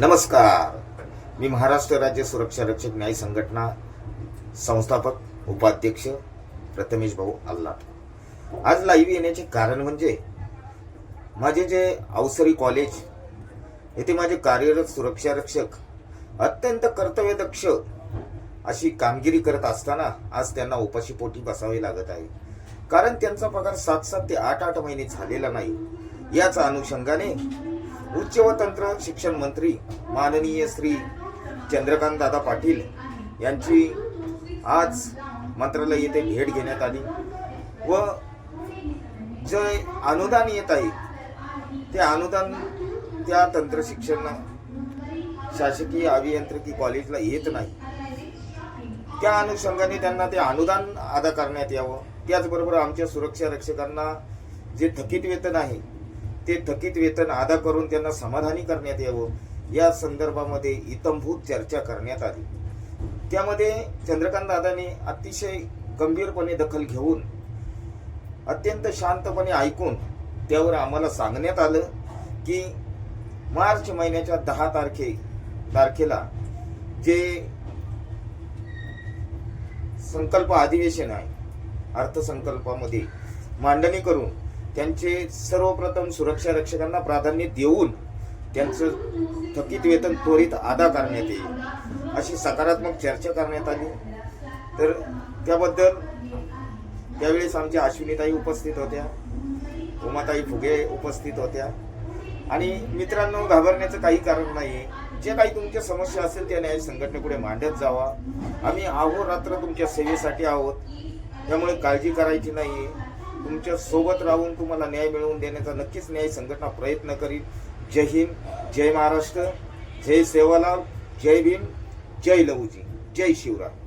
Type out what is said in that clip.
नमस्कार. मी महाराष्ट्र राज्य सुरक्षा रक्षक न्याय संघटना संस्थापक उपाध्यक्ष प्रथमेश भाऊ आल्लाट आज लाईव्ह येण्याचे कारण म्हणजे माझे जे अवसरी कॉलेज येथे माझे कार्यरत सुरक्षा रक्षक अत्यंत कर्तव्यदक्ष अशी कामगिरी करत असताना आज त्यांना उपाशीपोटी बसावे लागत आहे. कारण त्यांचा पगार सात सात ते आठ आठ महिने झालेला नाही. याच अनुषंगाने उच्च व तंत्र शिक्षण मंत्री माननीय श्री चंद्रकांत दादा पाटील यांची आज मंत्रालय येथे भेट घेण्यात आली व जे अनुदान येत आहे ते अनुदान त्या तंत्र शिक्षण शासकीय अभियांत्रिकी कॉलेजला येत नाही. त्या अनुषंगाने त्यांना ते अनुदान अदा करण्यात यावं. त्याचबरोबर आमच्या सुरक्षा रक्षकांना जे थकीत वेतन आहे ते थकीत वेतन अदा करून त्यांना समाधानी करण्यात यावं. या संदर्भामध्ये इतंभूत चर्चा करण्यात आली. त्यामध्ये चंद्रकांत दादांनी अतिशय गंभीरपणे दखल घेऊन अत्यंत शांतपणे ऐकून त्यावर आम्हाला सांगण्यात आलं की मार्च महिन्याच्या दहा तारखे तारखेला जे संकल्प अधिवेशन आहे अर्थसंकल्पामध्ये मांडणी करून त्यांचे सर्वप्रथम सुरक्षा रक्षकांना प्राधान्य देऊन त्यांचं थकीत वेतन त्वरित अदा करण्यात येईल. अशी सकारात्मक चर्चा करण्यात आली. तर त्याबद्दल त्यावेळेस आमच्या अश्विनीताई उपस्थित होत्या उमाताई फुगे उपस्थित होत्या. आणि मित्रांनो घाबरण्याचं काही कारण नाही जे काही तुमच्या समस्या असेल त्या न्याय संघटनेपुढे मांडत जावा. आम्ही अहोरात्र तुमच्या सेवेसाठी आहोत. त्यामुळे काळजी करायची नाही तुमच्यासोबत राहून तुम्हाला न्याय मिळवून देण्याचा नक्कीच न्याय संघटना प्रयत्न करील. जय हिंद जय महाराष्ट्र जय सेवालाल जय भीम जय लहूजी जय शिवराय.